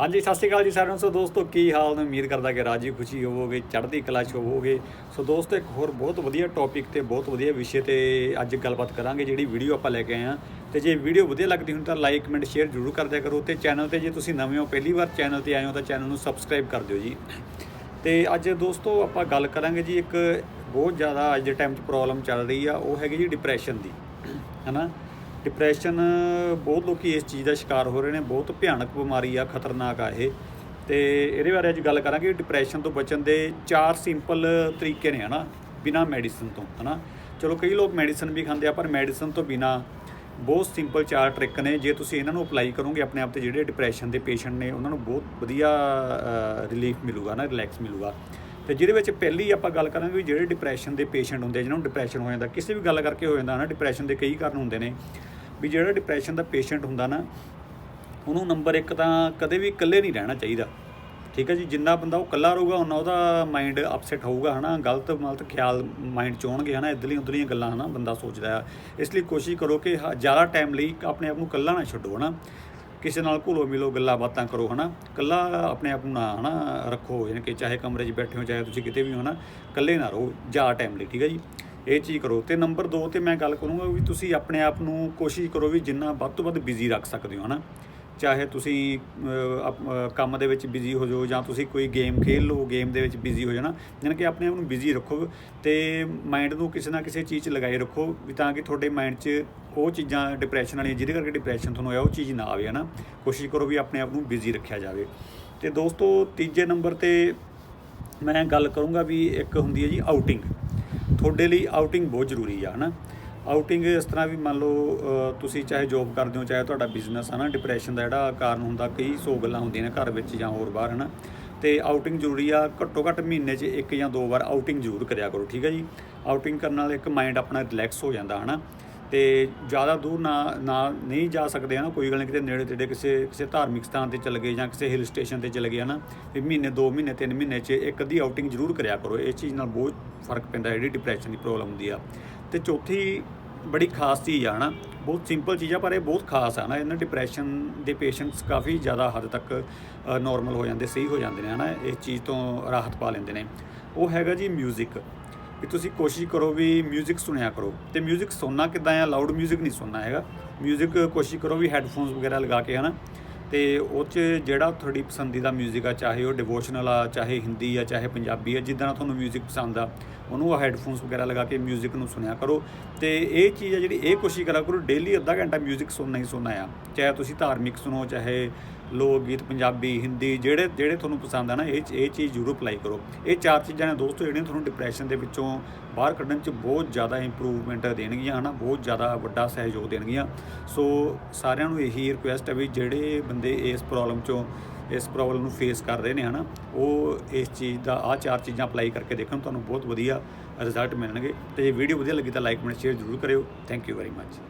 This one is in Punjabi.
ਹਾਂਜੀ, ਸਤਿ ਸ਼੍ਰੀ ਅਕਾਲ ਜੀ ਸਾਰਿਆਂ ਨੂੰ। ਸੋ ਦੋਸਤੋ, ਕੀ ਹਾਲ ਨੇ? ਉਮੀਦ ਕਰਦਾ ਕਿ ਰਾਜੀ ਖੁਸ਼ੀ ਹੋਵੋਗੇ, ਚੜ੍ਹਦੀ ਕਲਾ ਚ ਹੋਵੋਗੇ। ਸੋ ਦੋਸਤੋ, ਇੱਕ ਹੋਰ ਬਹੁਤ ਵਧੀਆ ਟੌਪਿਕ ਤੇ ਬਹੁਤ ਵਧੀਆ ਵਿਸ਼ੇ ਤੇ ਅੱਜ ਗੱਲਬਾਤ ਕਰਾਂਗੇ, ਜਿਹੜੀ ਵੀਡੀਓ ਆਪਾਂ ਲੈ ਕੇ ਆਏ ਆ ਤੇ ਜੇ ਵੀਡੀਓ ਵਧੀਆ ਲੱਗਦੀ ਹੋਵੇ ਤਾਂ ਲਾਈਕ ਕਮੈਂਟ ਸ਼ੇਅਰ ਜ਼ਰੂਰ ਕਰਦਿਆ ਕਰੋ। ਤੇ ਚੈਨਲ ਤੇ ਜੇ ਤੁਸੀਂ ਨਵੇਂ ਹੋ, ਪਹਿਲੀ ਵਾਰ ਚੈਨਲ ਤੇ ਆਏ ਹੋ, ਤਾਂ ਚੈਨਲ ਨੂੰ ਸਬਸਕ੍ਰਾਈਬ ਕਰ ਦਿਓ ਜੀ। ਤੇ ਅੱਜ ਦੋਸਤੋ, ਆਪਾਂ ਗੱਲ ਕਰਾਂਗੇ ਜੀ, ਇੱਕ ਬਹੁਤ ਜ਼ਿਆਦਾ ਅੱਜ ਦੇ ਟਾਈਮ 'ਚ ਪ੍ਰੋਬਲਮ ਚੱਲ ਰਹੀ ਆ, ਉਹ ਹੈਗੀ ਜੀ ਡਿਪਰੈਸ਼ਨ ਦੀ। ਹਨਾ? ਡਿਪਰੈਸ਼ਨ ਬਹੁਤ ਲੋਕੀ ਇਸ ਚੀਜ਼ ਦਾ ਸ਼ਿਕਾਰ ਹੋ ਰਹੇ ਨੇ, ਬਹੁਤ ਭਿਆਨਕ ਬਿਮਾਰੀ ਆ, ਖਤਰਨਾਕ ਆ ਇਹ। ਤੇ ਇਹਦੇ ਬਾਰੇ ਅੱਜ ਗੱਲ ਕਰਾਂਗੇ ਡਿਪਰੈਸ਼ਨ ਤੋਂ ਬਚਣ ਦੇ ਚਾਰ ਸਿੰਪਲ ਤਰੀਕੇ ਨੇ, ਹਨਾ? ਬਿਨਾ ਮੈਡੀਸਨ ਤੋਂ, ਹਨਾ? ਚਲੋ ਕਈ ਲੋਕ ਮੈਡੀਸਨ ਵੀ ਖਾਂਦੇ ਆ, ਪਰ ਮੈਡੀਸਨ ਤੋਂ ਬਿਨਾ ਬਹੁਤ ਸਿੰਪਲ ਚਾਰ ਟ੍ਰਿਕ ਨੇ। ਜੇ ਤੁਸੀਂ ਇਹਨਾਂ ਨੂੰ ਅਪਲਾਈ ਕਰੋਗੇ, ਆਪਣੇ ਆਪ ਤੇ ਜਿਹੜੇ ਡਿਪਰੈਸ਼ਨ ਦੇ ਪੇਸ਼ੈਂਟ ਨੇ, ਉਹਨਾਂ ਨੂੰ ਬਹੁਤ ਵਧੀਆ ਰਿਲੀਫ ਮਿਲੂਗਾ ਨਾ ਰਿਲੈਕਸ ਮਿਲੂਗਾ। ਤੇ ਜਿਹਦੇ ਵਿੱਚ ਪਹਿਲੀ ਆਪਾਂ ਗੱਲ ਕਰਾਂਗੇ ਵੀ ਜਿਹੜੇ ਡਿਪਰੈਸ਼ਨ ਦੇ ਪੇਸ਼ੈਂਟ ਹੁੰਦੇ ਆ, ਜਿਨ੍ਹਾਂ ਨੂੰ ਡਿਪਰੈਸ਼ਨ ਹੋ ਜਾਂਦਾ ਕਿਸੇ ਵੀ ਗੱਲ ਕਰਕੇ ਹੋ ਜਾਂਦਾ ਨਾ ਡਿਪਰੈਸ਼ਨ ਦੇ ਕਈ ਕਾਰਨ ਹੁੰਦੇ ਨੇ ਵੀ ਜਿਹੜਾ ਡਿਪਰੈਸ਼ਨ ਦਾ ਪੇਸ਼ੈਂਟ ਹੁੰਦਾ ਨਾ ਉਹਨੂੰ ਨੰਬਰ 1 ਤਾਂ ਕਦੇ ਵੀ ਇਕੱਲੇ ਨਹੀਂ ਰਹਿਣਾ ਚਾਹੀਦਾ। ਠੀਕ ਹੈ ਜੀ ਜਿੰਨਾ ਬੰਦਾ ਉਹ ਇਕੱਲਾ ਰਹੂਗਾ ਉਹਨਾਂ ਉਹਦਾ ਮਾਈਂਡ ਅਪਸੈਟ ਹੋਊਗਾ ਹਨਾ ਗਲਤ ਮਲਤ ਖਿਆਲ ਮਾਈਂਡ ਚ ਆਉਣਗੇ ਹਨਾ ਇਧਰਲੀ ਉਧਰਲੀਆਂ ਗੱਲਾਂ ਹਨਾ ਬੰਦਾ ਸੋਚਦਾ ਆ। ਇਸ ਲਈ ਕੋਸ਼ਿਸ਼ ਕਰੋ ਕਿ ਜ਼ਿਆਦਾ ਟਾਈਮ ਲਈ ਆਪਣੇ ਆਪ ਨੂੰ ਇਕੱਲਾ ਨਾ ਛੱਡੋ ਹਨਾ। ਕਿਸੇ ਨਾਲ ਘੁਲੋ ਮਿਲੋ, ਗੱਲਾਂ ਬਾਤਾਂ ਕਰੋ, ਹਨਾ? ਇਕੱਲਾ ਆਪਣੇ ਆਪ ਨੂੰ ਨਾ, ਹਨਾ, ਰੱਖੋ, ਯਾਨੀ ਕਿ ਚਾਹੇ ਕਮਰੇ 'ਚ ਬੈਠੇ ਹੋ, ਚਾਹੇ ਤੁਸੀਂ ਕਿਤੇ ਵੀ ਹੋ ਨਾ ਇਕੱਲੇ ਨਾ ਰਹੋ, ਜਾ ਟਾਈਮ ਲਈ, ਠੀਕ ਹੈ ਜੀ? ਇਹ ਚੀਜ਼ ਕਰੋ। ਤੇ ਨੰਬਰ 2 ਤੇ ਮੈਂ ਗੱਲ ਕਰੂੰਗਾ ਵੀ ਤੁਸੀਂ ਆਪਣੇ ਆਪ ਨੂੰ ਕੋਸ਼ਿਸ਼ ਕਰੋ ਵੀ ਜਿੰਨਾ ਵੱਧ ਤੋਂ ਵੱਧ ਬਿਜ਼ੀ ਰੱਖ ਸਕਦੇ ਹੋ, ਹਨਾ? ਚਾਹੇ ਤੁਸੀਂ ਕੰਮ ਦੇ ਵਿੱਚ ਬਿਜ਼ੀ ਹੋ ਜਾਓ ਜਾਂ ਤੁਸੀਂ ਕੋਈ ਗੇਮ ਖੇਲ ਲਓ ਗੇਮ ਦੇ ਵਿੱਚ ਬਿਜ਼ੀ ਹੋ ਜਾਣਾ, ਯਾਨੀ ਕਿ ਆਪਣੇ ਆਪ ਨੂੰ ਬਿਜ਼ੀ ਰੱਖੋ ਤੇ ਮਾਈਂਡ ਨੂੰ ਕਿਸੇ ਨਾ ਕਿਸੇ ਚੀਜ਼ 'ਚ ਲਗਾਏ ਰੱਖੋ ਵੀ ਤਾਂ ਕਿ ਤੁਹਾਡੇ ਮਾਈਂਡ 'ਚ ਉਹ ਚੀਜ਼ਾਂ ਡਿਪਰੈਸ਼ਨ ਵਾਲੀਆਂ, ਜਿਹਦੇ ਕਰਕੇ ਡਿਪਰੈਸ਼ਨ ਤੁਹਾਨੂੰ ਆਇਆ, ਉਹ ਚੀਜ਼ ਨਾ ਆਵੇ, ਹਨਾ? ਕੋਸ਼ਿਸ਼ ਕਰੋ ਵੀ ਆਪਣੇ ਆਪ ਨੂੰ ਬਿਜ਼ੀ ਰੱਖਿਆ ਜਾਵੇ। ਤੇ ਦੋਸਤੋ, ਤੀਜੇ ਨੰਬਰ ਤੇ ਮੈਂ ਗੱਲ ਕਰੂੰਗਾ ਵੀ ਇੱਕ ਹੁੰਦੀ ਹੈ ਜੀ ਆਊਟਿੰਗ ਤੁਹਾਡੇ ਲਈ ਆਊਟਿੰਗ ਬਹੁਤ ਜ਼ਰੂਰੀ ਆ, ਹਨਾ? ਆਊਟਿੰਗ ਇਸ ਤਰ੍ਹਾਂ ਵੀ ਮੰਨ ਲਓ ਤੁਸੀਂ ਚਾਹੇ ਜੋਬ ਕਰਦੇ ਹੋ, ਚਾਹੇ ਤੁਹਾਡਾ ਬਿਜ਼ਨਸ ਹੈ ਨਾ ਡਿਪਰੈਸ਼ਨ ਦਾ ਜਿਹੜਾ ਕਾਰਨ ਹੁੰਦਾ, ਕਈ ਸੌ ਗੱਲਾਂ ਹੁੰਦੀਆਂ ਨੇ ਘਰ ਵਿੱਚ ਜਾਂ ਹੋਰ ਬਾਹਰ, ਹਨਾ। ਤੇ ਆਊਟਿੰਗ ਜ਼ਰੂਰੀ ਆ, ਘੱਟੋ ਘੱਟ ਮਹੀਨੇ 'ਚ ਇੱਕ ਜਾਂ ਦੋ ਵਾਰ ਆਊਟਿੰਗ ਜ਼ਰੂਰ ਕਰਿਆ ਕਰੋ, ਠੀਕ ਹੈ ਜੀ। ਆਊਟਿੰਗ ਕਰਨ ਨਾਲ ਇੱਕ ਮਾਈਂਡ ਆਪਣਾ ਰਿਲੈਕਸ ਹੋ ਜਾਂਦਾ, ਹਨਾ। ਤੇ ਜ਼ਿਆਦਾ ਦੂਰ ਨਾ ਨਾ, ਨਹੀਂ ਜਾ ਸਕਦੇ, ਹਨਾ। ਕੋਈ ਗੱਲ ਨਹੀਂ, ਕਿਤੇ ਨੇੜੇ ਤੇੜੇ ਕਿਸੇ ਕਿਸੇ ਧਾਰਮਿਕ ਸਥਾਨ ਤੇ ਚਲੇ ਗਏ ਜਾਂ ਕਿਸੇ ਹਿਲ ਸਟੇਸ਼ਨ ਤੇ ਚਲੇ ਗਏ, ਹਨਾ। ਵੀ ਮਹੀਨੇ 2 ਮਹੀਨੇ 3 ਮਹੀਨੇ 'ਚ ਇੱਕ ਅੱਧੀ ਆਊਟਿੰਗ ਜ਼ਰੂਰ ਕਰਿਆ ਕਰੋ। ਇਸ ਚੀਜ਼ ਨਾਲ ਬਹੁਤ ਫ਼ਰਕ ਪੈਂਦਾ, ਜਿਹੜੀ ਡਿਪਰੈਸ਼ਨ ਦੀ ਪ੍ਰੋਬਲਮ ਹੁੰਦੀ ਆ। ਤੇ ਚੌਥੀ ਬੜੀ ਖਾਸ ਚੀਜ਼ ਆ ਹਨਾ ਬਹੁਤ ਸਿੰਪਲ ਚੀਜ਼ ਆ ਪਰ ਇਹ ਬਹੁਤ ਖਾਸ ਆ ਨਾ ਇਹਨਾਂ ਡਿਪਰੈਸ਼ਨ ਦੇ ਪੇਸ਼ੈਂਟਸ ਕਾਫੀ ਜ਼ਿਆਦਾ ਹੱਦ ਤੱਕ ਨਾਰਮਲ ਹੋ ਜਾਂਦੇ ਸਹੀ ਹੋ ਜਾਂਦੇ ਨੇ ਹਨਾ ਇਸ ਚੀਜ਼ ਤੋਂ ਰਾਹਤ ਪਾ ਲੈਂਦੇ ਨੇ ਉਹ ਹੈਗਾ ਜੀ 뮤직 ਵੀ ਤੁਸੀਂ ਕੋਸ਼ਿਸ਼ ਕਰੋ ਵੀ 뮤직 ਸੁਣਿਆ ਕਰੋ ਤੇ 뮤직 ਸੁਣਨਾ ਕਿੱਦਾਂ ਆ ਲਾਊਡ 뮤직 ਨਹੀਂ ਸੁਣਨਾ ਹੈਗਾ 뮤직 ਕੋਸ਼ਿਸ਼ ਕਰੋ ਵੀ ਹੈੱਡਫੋਨਸ ਵਗੈਰਾ ਲਗਾ ਕੇ ਹਨਾ ਤੇ ਉਹ 'ਚ ਜਿਹੜਾ ਤੁਹਾਡੀ ਪਸੰਦੀਦਾ 뮤직 ਆ ਚਾਹੇ ਉਹ ਡਿਵੋਸ਼ਨਲ ਆ ਚਾਹੇ ਹਿੰਦੀ ਆ ਚਾਹੇ ਪੰਜਾਬੀ ਆ ਜਿੱਦਾਂ ਦਾ ਤੁਹਾਨੂੰ 뮤직 ਪਸੰਦ ਆ ਉਹਨੂੰ ਹੈੱਡਫੋਨਸ ਵਗੈਰਾ ਲਗਾ ਕੇ 뮤직 ਨੂੰ ਸੁਣਿਆ ਕਰੋ ਤੇ ਇਹ ਚੀਜ਼ ਆ ਜਿਹੜੀ ਇਹ ਕੋਸ਼ਿਸ਼ ਕਰਾ ਕਰੋ ਡੇਲੀ ਅੱਧਾ ਘੰਟਾ 뮤직 ਸੁਣਨਾ ਹੀ ਸੁਣਨਾ ਆ ਚਾਹੇ ਤੁਸੀਂ ਧਾਰਮਿਕ ਸੁਣੋ ਚਾਹੇ ਲੋਕ ਗੀਤ ਪੰਜਾਬੀ, ਹਿੰਦੀ, ਜਿਹੜੇ ਜਿਹੜੇ ਤੁਹਾਨੂੰ ਪਸੰਦ ਆ ਨਾ, ਇਹ ਇਹ ਚੀਜ਼ ਜ਼ਰੂਰ ਅਪਲਾਈ ਕਰੋ। ਇਹ ਚਾਰ ਚੀਜ਼ਾਂ ਨੇ ਦੋਸਤੋ, ਜਿਹੜੀਆਂ ਤੁਹਾਨੂੰ ਡਿਪਰੈਸ਼ਨ ਦੇ ਵਿੱਚੋਂ ਬਾਹਰ ਕੱਢਣ 'ਚ ਬਹੁਤ ਜ਼ਿਆਦਾ ਇੰਪਰੂਵਮੈਂਟ ਦੇਣਗੀਆਂ, ਹਨਾ? ਬਹੁਤ ਜ਼ਿਆਦਾ ਵੱਡਾ ਸਹਿਯੋਗ ਦੇਣਗੀਆਂ। ਸੋ ਸਾਰਿਆਂ ਨੂੰ ਇਹੀ ਰਿਕੁਐਸਟ ਹੈ ਵੀ ਜਿਹੜੇ ਬੰਦੇ ਇਸ ਪ੍ਰੋਬਲਮ 'ਚੋਂ, ਇਸ ਪ੍ਰੋਬਲਮ ਨੂੰ ਫੇਸ ਕਰ ਰਹੇ ਨੇ, ਹਨਾ? ਉਹ ਇਸ ਚੀਜ਼ ਦਾ ਆ ਚਾਰ ਚੀਜ਼ਾਂ ਅਪਲਾਈ ਕਰਕੇ ਦੇਖਣ, ਤੁਹਾਨੂੰ ਬਹੁਤ ਵਧੀਆ ਰਿਜ਼ਲਟ ਮਿਲਣਗੇ। ਤੇ ਜੇ ਵੀਡੀਓ ਵਧੀਆ ਲੱਗੀ ਤਾਂ ਲਾਈਕ ਕਮੈਂਟ ਸ਼ੇਅਰ ਜ਼ਰੂਰ ਕਰਿਓ। Thank you very much